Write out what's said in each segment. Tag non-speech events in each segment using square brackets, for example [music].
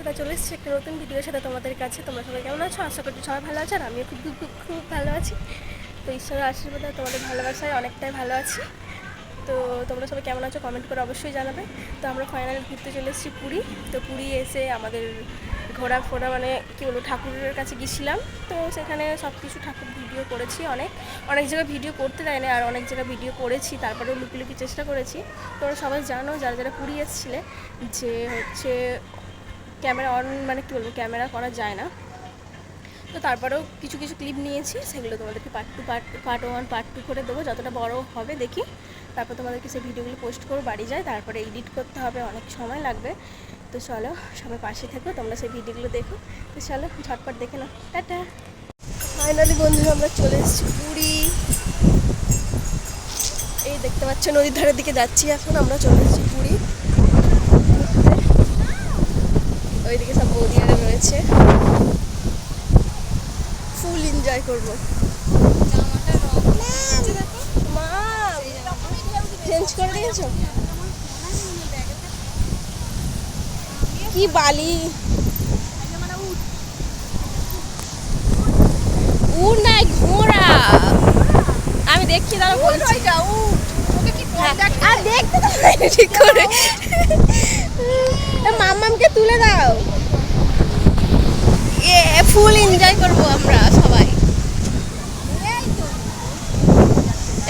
বন্ধুরা চলে এসেছি একটা নতুন ভিডিওর সাথে তোমাদের কাছে। তোমরা সবাই কেমন আছো? আশা করছি সবাই ভালো আছো, আর আমিও খুব খুব খুব ভালো আছি। তো ঈশ্বরের আশীর্বাদে তোমাদের ভালোবাসায় অনেকটাই ভালো আছি। তো তোমরা সবাই কেমন আছো কমেন্ট করে অবশ্যই জানাবে। তো আমরা ফাইনালি ঘুরতে চলে এসেছি পুরী। তো পুরী এসে আমাদের ঘোরা ফোরা মানে কী বলব, ঠাকুরের কাছে গিয়েছিলাম। তো সেখানে সব কিছু ঠাকুর ভিডিও করেছি অনেক। অনেক জায়গায় ভিডিও করতে দেয় না আর অনেক জায়গায় ভিডিও করেছি, তারপরেও লুকি লুকি চেষ্টা করেছি। তোমরা সবাই জানো, যারা যারা পুরী এসেছিলে, যে হচ্ছে ক্যামেরা অন মানে কী বলব, ক্যামেরা করা যায় না। তো তারপরেও কিছু কিছু ক্লিপ নিয়েছি, সেগুলো তোমাদেরকে part two part part one part two করে দেবো। যতটা বড় হবে দেখি। তারপর তোমাদেরকে সেই ভিডিওগুলো পোস্ট করব, বাড়ি যায় তারপরে এডিট করতে হবে, অনেক সময় লাগবে। তো চলো, সবাই পাশে থেকো, তোমরা সেই ভিডিওগুলো দেখো। তো চলো, ঝটপট দেখে নাও। টাটা! ফাইনালি বন্ধুরা, আমরা চলে এসেছি পুরী। এই দেখতে পাচ্ছ, নদীর ধারের দিকে যাচ্ছি এখন, আমরা চলে এসেছি পুরী। ওইদিকে সব বৌদিয়ারা রয়েছে। ফুল এনজয় করব। মা চেঞ্জ করে দিয়েছ? কি বালি? উড় নাই ঘোড়া। আমি দেখছি তারা বলছি। হ্যাঁ, আর দেখতে তো ঠিক করে। [laughs] মামামকে তুলে দাও। ফুল এনজয় করব আমরা সবাই।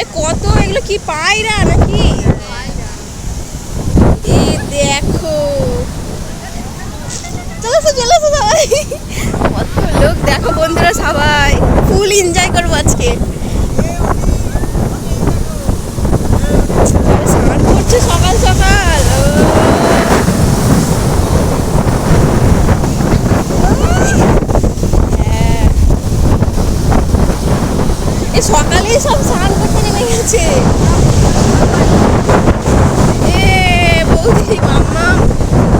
এ কত, এগুলো কি পায়রা নাকি? এ দেখো। চলো চলো সবাই। কত লোক, দেখো বন্ধুরা সবাই। ফুল এনজয় করব আজকে। স্নান করছে সকাল সকাল ও। হ্যাঁ। এ সকালেই সব স্নান করতে নেমে গেছে এ বৌদি মাম্মা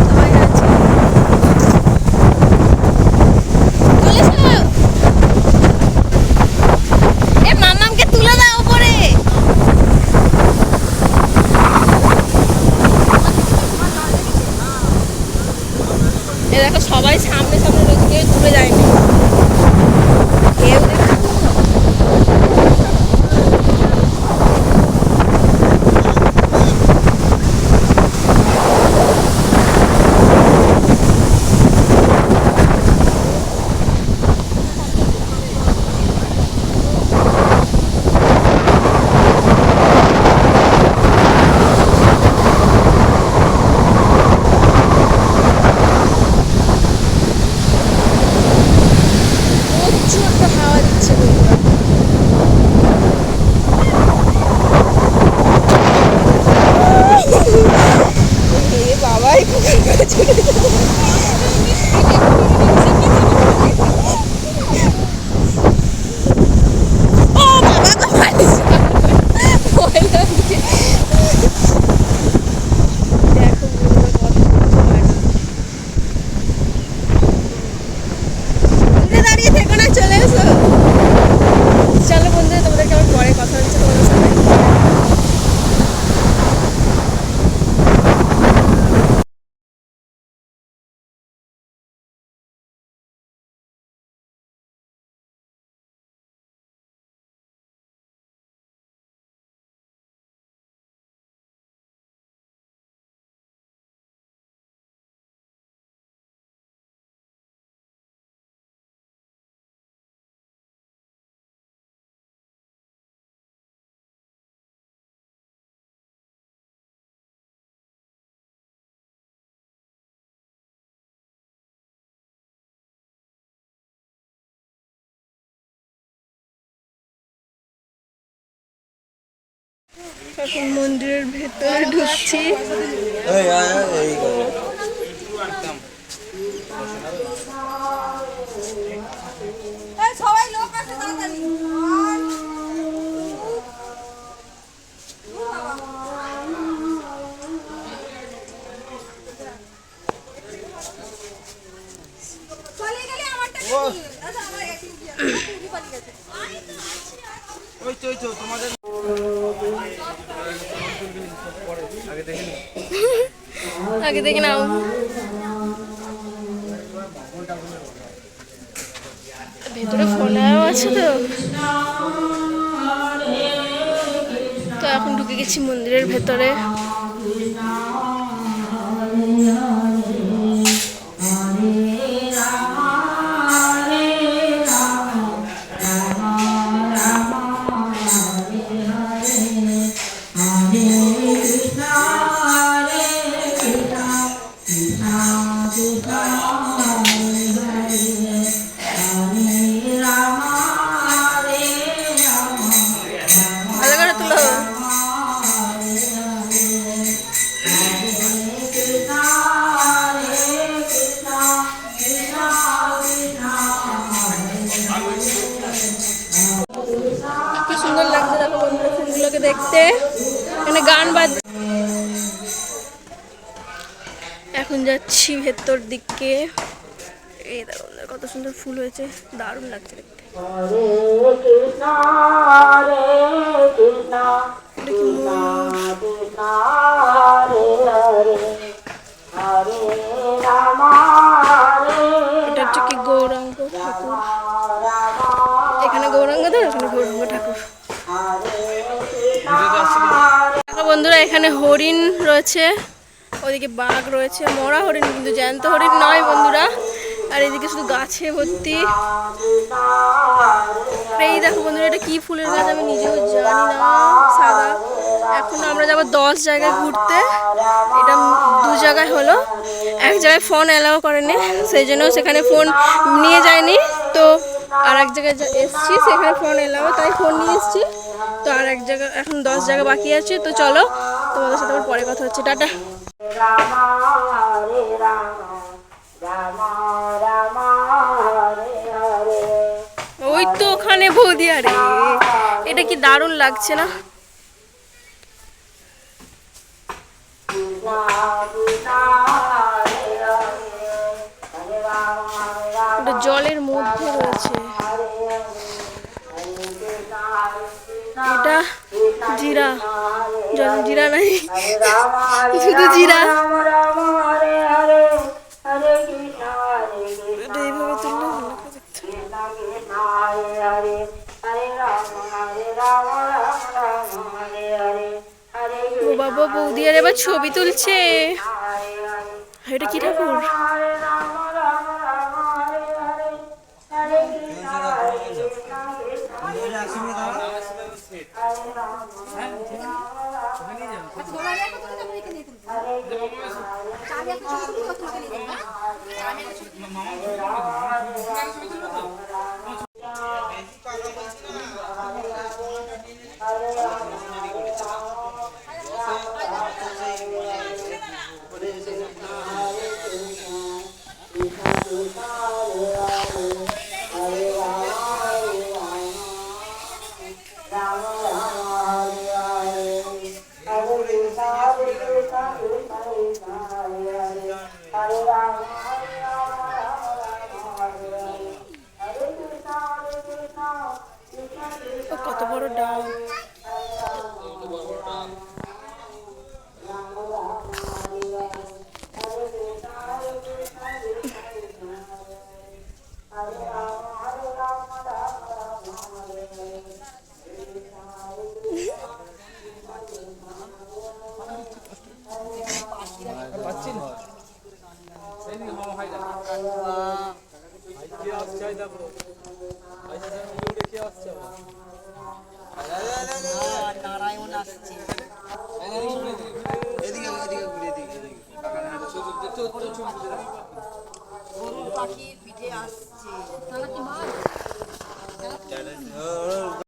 সবাই আছে চলে এসো। এ মাম্মামকে তুলে দাও উপরে এ দেখো সবাই সামনে সামনে রয়েছে কেউ দূরে যায়নি কেউ দেখো প্রচুর একটা হাওয়া দিচ্ছে বন্ধুরা এ বাবা এই কুকুর করে চলে যাবে। ও বাবা গো, পালিয়েছে। ভয় লাগছে। দেখো বন্ধুরা কত সুন্দর। দূরে দাঁড়িয়ে থেকো না চলে এসো চলো বন্ধুরা তোমাদেরকে আমার পরে কথা হচ্ছে তোমাদের সাথে এখন মন্দিরের ভেতরে ঢুকছি। সবাই লোক আছে তাড়াতাড়ি। ওই তো, ওই তো, তোমাদের আগে দেখে নাও। ভেতরে ফোলাও আছে তো। তো এখন ঢুকে গেছি মন্দিরের ভেতরে। সুন্দর লাগছে দেখো বন্ধুরা ফুলগুলোকে দেখতে। এখানে গান বাজ এখন যাচ্ছি ভেতর দিকে। এই দেখো কত সুন্দর ফুল হয়েছে, দারুণ লাগছে দেখতে। এটা বন্ধুরা, এখানে হরিণ রয়েছে, ওদিকে বাঘ রয়েছে, মরা হরিণ কিন্তু জ্যান্ত হরিণ নয় বন্ধুরা, আর এদিকে শুধু গাছে ভর্তি। এই দেখো বন্ধুরা, এটা কি ফুলের গাছ আমি নিজেও জানি না, সাদা। এখন আমরা যাব দশ জায়গায় ঘুরতে, এটা দু জায়গায় হলো। এক জায়গায় ফোন অ্যালাউ করেনি, সেই জন্য সেখানে ফোন নিয়ে যায়নি। তো আর এক জায়গায় এসছি, সেখানে ফোন এলাও তাই ফোন নিয়ে এসছি। তো আর এক জায়গা, এখন দশ জায়গা বাকি আছে, তো চলো, তোমাদের সাথে আবার পরে কথা হচ্ছে, টাটা। ওই তো ওখানে বৌদি, আরে, এটা কি দারুণ লাগছে না? জলের মধ্যে রয়েছে। এটা জিরা, জল জিরা নাই। শুধু জিরা। বৌদি আর এবার ছবি তুলছে। এটা কি ঠাকুর? ও কত বড় ডাল।